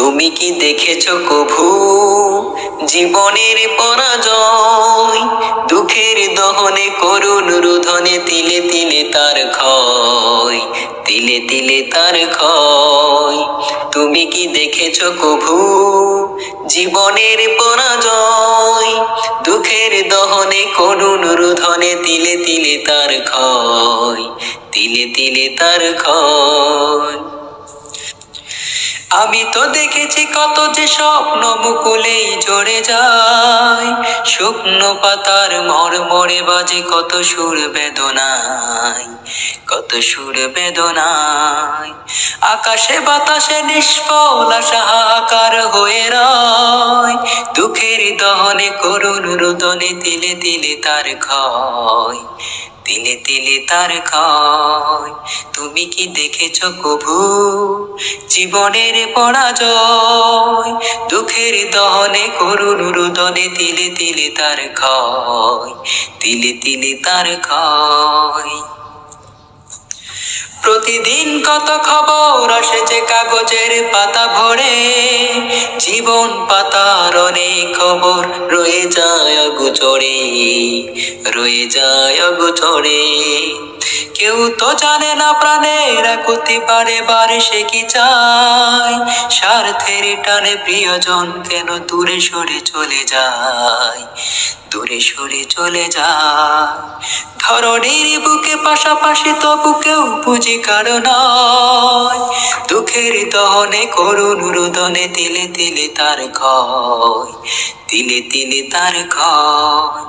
তুমি কি দেখেছ কভু? জীবনের পরাজয়, দুঃখের দহনে করুণ রুধনে তিলে তিলে তার ক্ষয়, তিলে তিলে তার ক্ষয়। তুমি কি দেখেছ কভু? জীবনের পরাজয়, দুঃখের দহনে করুণ রুধনে তিলে তিলে তার ক্ষয়, তিলে তিলে তার ক্ষয়। আমি তো দেখেছি কত যে স্বপ্ন মুকুলেই ঝরে যায়। শুকনো পাতার মরমরে বাজে কত সুর বেদনায়, কত সুর বেদনায়। আকাশে বাতাসে নিষ্ফল আশা হাহাকার হয়ে রয়। দুঃখের দহনে করুণ রুদনে তিলে তিলে তার ক্ষয়, তিলে তিলে তার ক্ষয়। তুমি কি দেখেছ কভু? জীবনের পরাজয়, দুঃখের দহনে করুণ রুদনে তিলে তিলে তার ক্ষয়, তিলে তিলে তার ক্ষয়। প্রতিদিন কত খবর আসে যে কাগজের পাতা ভরে, জীবন পাতার অনেক খবর রয়ে যায় অগুচরে, রয়ে যায় অগুচরে। কেউ তো জানে না প্রাণের আকুতি বারে বারে সে কি চায়? স্বার্থের টানে প্রিয়জন কেন দূরে সরে চলে যায়? দূরে সরে চলে যায়। ধরনের বুকে পাশাপাশি তবু কেউ বুঝি কারণ দুঃখের দহনে করুণ রুদনে তিলে তিলে তার ক্ষয় তিলে তিলে তার ক্ষয়